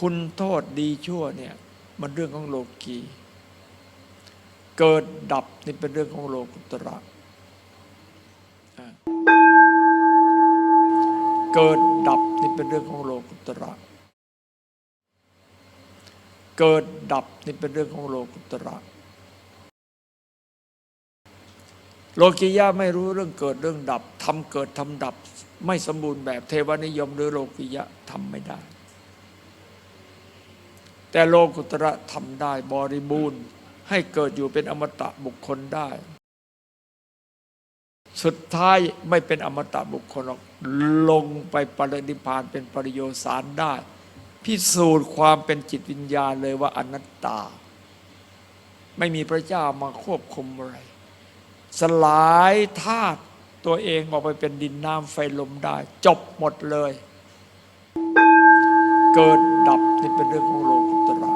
คุณโทษดีชั่วเนี่ยมันเรื่องของโลกีเกิดดับนี่เป็นเรื่องของโลกุตระเกิดดับนี่เป็นเรื่องของโลกุตระ เกิดดับนี่เป็นเรื่องของโลกุตระ โลกิยะไม่รู้เรื่องเกิดเรื่องดับทำเกิดทำดับ ไม่สมบูรณ์แบบเทวนิยมหรือโลกิยะทำไม่ได้ แต่โลกุตระทำได้บริบูรณ์ ให้เกิดอยู่เป็นอมตะบุคคลได้ สุดท้ายไม่เป็นอมตะบุคคลหรอกลงไปปรินิพานเป็นปริโยสารได้ พิสูจน์ความเป็นจิตวิญญาณเลยว่าอนัตตา ไม่มีพระเจ้ามาควบคุมอะไร สลายธาตุตัวเองออกไปเป็นดินน้ำไฟลมได้ จบหมดเลย เกิดดับนี่เป็นเรื่องของโลกุตระ